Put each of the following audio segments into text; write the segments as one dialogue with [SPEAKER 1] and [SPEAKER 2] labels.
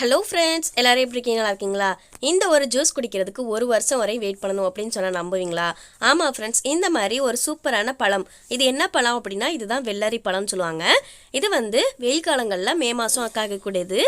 [SPEAKER 1] hello friends எல்லோரும் எப்படி இருக்கீங்க நல்லா இருக்கீங்களா இந்த ஒரு ஜூஸ் குடிக்கிறதுக்கு ஒரு வருஷம் வரை வெயிட் பண்ணணும் அப்படின்னு சொன்னால் நம்புவீங்களா ஆமாம் ஃப்ரெண்ட்ஸ் இந்த மாதிரி ஒரு சூப்பரான பழம் இது என்ன பழம் அப்படின்னா இதுதான் வெள்ளரி பழம்னு சொல்லுவாங்க இது வந்து வெயில் காலங்களில் மே மாதம் அக்காக்கக்கூடியது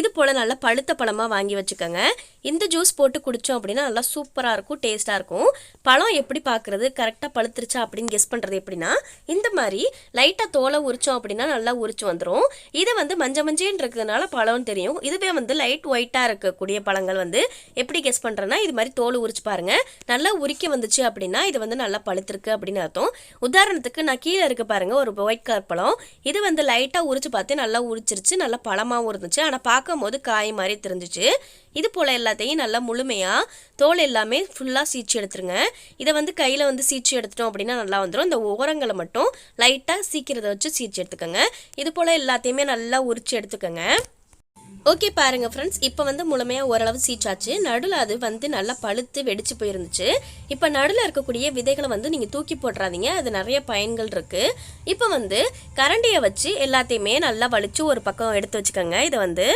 [SPEAKER 1] இது போல் நல்லா பழுத்த பழமாக வாங்கி வச்சுக்கோங்க இந்த ஜூஸ் போட்டு குடித்தோம் அப்படின்னா நல்லா சூப்பராக இருக்கும் டேஸ்ட்டாக இருக்கும் பழம் எப்படி பார்க்குறது கரெக்டாக பழுத்துருச்சா அப்படின்னு கெஸ் பண்ணுறது எப்படின்னா இந்த மாதிரி லைட்டாக தோலை உரிச்சோம் அப்படின்னா நல்லா உரிச்சு வந்துடும் இதை வந்து மஞ்ச மஞ்சேன்னு இருக்கிறதுனால பழம்னு தெரியும் இதுவே வந்து லைட் ஒயிட்டாக இருக்கக்கூடிய பழங்கள் வந்து எப்படி கெஸ் பண்ணுறேன்னா இது மாதிரி தோல் உரிச்சு பாருங்கள் நல்லா உரிக்க வந்துச்சு அப்படின்னா இது வந்து நல்லா பழுத்திருக்கு அப்படின்னு அர்த்தம் உதாரணத்துக்கு நான் கீழே இருக்க பாருங்கள் ஒரு ஒயிட் கலர் பழம் இது வந்து லைட்டாக உரிச்சு பார்த்து நல்லா உரிச்சிருச்சு நல்லா பழமாகவும் இருந்துச்சு ஆனால் பார்க்கும் போது காய் மாதிரி தெரிஞ்சிச்சு இது போல் எல்லாத்தையும் நல்லா முழுமையாக தோல் எல்லாமே ஃபுல்லாக சீச்சு எடுத்துருங்க இதை வந்து கையில் வந்து சீச்சு எடுத்துட்டோம் அப்படின்னா நல்லா வந்துடும் இந்த ஓரங்களை மட்டும் லைட்டாக சீக்கிரத வச்சு சீச்சு எடுத்துக்கோங்க இது போல் எல்லாத்தையுமே நல்லா உரிச்சு எடுத்துக்கோங்க ஓகே பாருங்கள் ஃப்ரெண்ட்ஸ் இப்போ வந்து முழுமையாக ஓரளவு சீச்சாச்சு நடுவில் அது வந்து நல்லா பழுத்து வெடிச்சு போயிருந்துச்சு இப்போ நடுவில் இருக்கக்கூடிய விதைகளை வந்து நீங்கள் தூக்கி போடுறாதீங்க அது நிறைய பயன்கள் இருக்குது இப்போ வந்து கரண்டியை வச்சு எல்லாத்தையுமே நல்லா வலிச்சு ஒரு பக்கம் எடுத்து வச்சுக்கோங்க இதை வந்து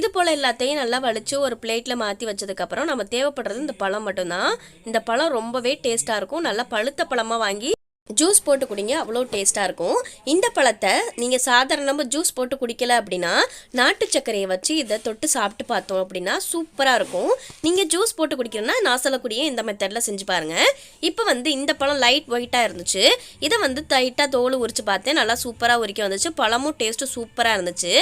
[SPEAKER 1] இது போல் எல்லாத்தையும் நல்லா வலித்து ஒரு பிளேட்டில் மாற்றி வச்சதுக்கப்புறம் நம்ம தேவைப்படுறது இந்த பழம் மட்டும்தான் இந்த பழம் ரொம்பவே டேஸ்ட்டாக இருக்கும் நல்லா பழுத்த பழமாக வாங்கி ஜூஸ் போட்டு குடிங்க அவ்வளோ டேஸ்ட்டாக இருக்கும் இந்த பழத்தை நீங்கள் சாதாரணமாக ஜூஸ் போட்டு குடிக்கல அப்படின்னா நாட்டு சர்க்கரையை வச்சு இதை தொட்டு சாப்பிட்டு பார்த்தோம் அப்படின்னா சூப்பராக இருக்கும் நீங்கள் ஜூஸ் போட்டு குடிக்கிறோன்னா நான் சொல்லக்கூடிய இந்த மெத்தடில் செஞ்சு பாருங்கள் இப்போ வந்து இந்த பழம் லைட் ஒயிட்டாக இருந்துச்சு இதை வந்து டைட்டாக தோல் உரித்து பார்த்தேன் நல்லா சூப்பராக உரிக்க வந்துச்சு பழமும் டேஸ்ட்டும் சூப்பராக இருந்துச்சு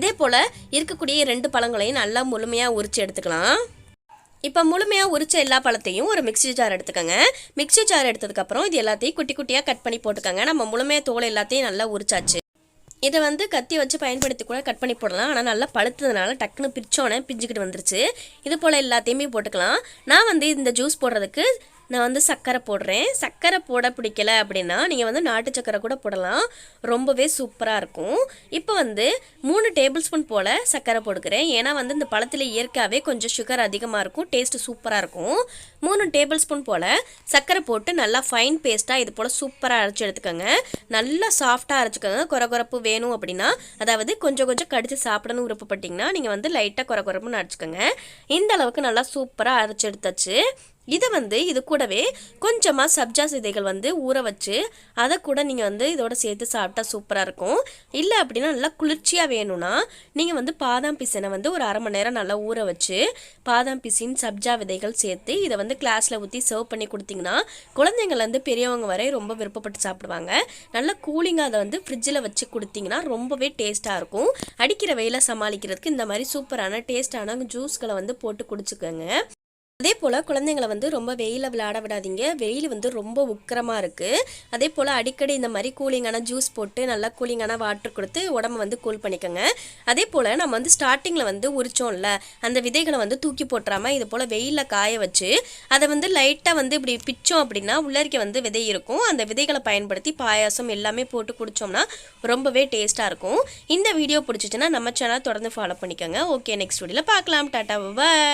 [SPEAKER 1] இதே போல் இருக்கக்கூடிய ரெண்டு பழங்களையும் நல்லா முழுமையாக உரித்து எடுத்துக்கலாம் இப்போ முழுமையாக உரிச்ச எல்லா பழத்தையும் ஒரு மிக்சி ஜார் எடுத்துக்கோங்க மிக்சி ஜார் எடுத்ததுக்கப்புறம் இது எல்லாத்தையும் குட்டி குட்டியாக கட் பண்ணி போட்டுக்கோங்க நம்ம முழுமையாக தோலை எல்லாத்தையும் நல்லா உரிச்சாச்சு இதை வந்து கத்தி வச்சு பயன்படுத்தி கூட கட் பண்ணி போடலாம் ஆனால் நல்லா பழுத்ததுனால டக்குன்னு பிரிச்சோன்னே பிஞ்சுக்கிட்டு வந்துருச்சு இது போல் எல்லாத்தையுமே போட்டுக்கலாம் நான் வந்து இந்த ஜூஸ் போடுறதுக்கு நான் வந்து சர்க்கரை போடுறேன் சர்க்கரை போட பிடிக்கல அப்படின்னா நீங்கள் வந்து நாட்டு சர்க்கரை கூட போடலாம் ரொம்பவே சூப்பராக இருக்கும் இப்போ வந்து மூணு டேபிள் ஸ்பூன் போல் சர்க்கரை போடுக்கிறேன் ஏன்னா வந்து இந்த பழத்தில் இயற்கையாகவே கொஞ்சம் சுகர் அதிகமாக இருக்கும் டேஸ்ட்டு சூப்பராக இருக்கும் மூணு டேபிள் ஸ்பூன் போல் சர்க்கரை போட்டு நல்லா ஃபைன் பேஸ்ட்டாக இது போல் சூப்பராக அரைச்சி எடுத்துக்கோங்க நல்லா சாஃப்டாக அரைச்சிக்கோங்க குறை குறப்பு வேணும் அப்படின்னா அதாவது கொஞ்சம் கொஞ்சம் கடித்து சாப்பிடணும் விருப்பப்பட்டீங்கன்னா நீங்கள் வந்து லைட்டாக குறை குறப்புன்னு அரைச்சிக்கோங்க இந்த அளவுக்கு நல்லா சூப்பராக அரைச்சி எடுத்தாச்சு இதை வந்து இது கூடவே கொஞ்சமாக சப்ஜா விதைகள் வந்து ஊற வச்சு அதை கூட நீங்கள் வந்து இதோட சேர்த்து சாப்பிட்டா சூப்பராக இருக்கும் இல்லை அப்படின்னா நல்லா குளிர்ச்சியாக வேணும்னா நீங்கள் வந்து பாதாம் பிசினை வந்து ஒரு அரை மணி நேரம் நல்லா ஊற வச்சு பாதாம் பிசின் சப்ஜா விதைகள் சேர்த்து இதை வந்து கிளாஸில் ஊற்றி சர்வ் பண்ணி கொடுத்தீங்கன்னா குழந்தைங்கள்லேருந்து பெரியவங்க வரை ரொம்ப விருப்பப்பட்டு சாப்பிடுவாங்க நல்லா கூலிங்காக அதை வந்து ஃப்ரிட்ஜில் வச்சு கொடுத்தீங்கன்னா ரொம்பவே டேஸ்ட்டாக இருக்கும் அடிக்கிற வெயில சமாளிக்கிறதுக்கு இந்த மாதிரி சூப்பரான டேஸ்ட்டான ஜூஸ்களை வந்து போட்டு குடிச்சுக்கோங்க அதே போல் குழந்தைங்களை வந்து ரொம்ப வெயிலில் விளையாட விடாதீங்க வெயில் வந்து ரொம்ப உக்கரமாக இருக்குது அதே போல் அடிக்கடி இந்த மாதிரி கூலிங்கான ஜூஸ் போட்டு நல்லா கூலிங்கான வாட்டர் கொடுத்து உடம்ப வந்து கூல் பண்ணிக்கோங்க அதே போல் நம்ம வந்து ஸ்டார்டிங்கில் வந்து உரிச்சோம்ல அந்த விதைகளை வந்து தூக்கி போட்டுறாமல் இது போல் வெயிலில் காய வச்சு அதை வந்து லைட்டாக வந்து இப்படி பிச்சோம் அப்படின்னா உள்ளரிக்க வந்து விதை இருக்கும் அந்த விதைகளை பயன்படுத்தி பாயாசம் எல்லாமே போட்டு குடித்தோம்னா ரொம்பவே டேஸ்ட்டாக இருக்கும் இந்த வீடியோ பிடிச்சிச்சின்னா நம்ம சேனல் தொடர்ந்து ஃபாலோ பண்ணிக்கோங்க ஓகே நெக்ஸ்ட் வீடியோவில் பார்க்கலாம் டாட்டா பாய்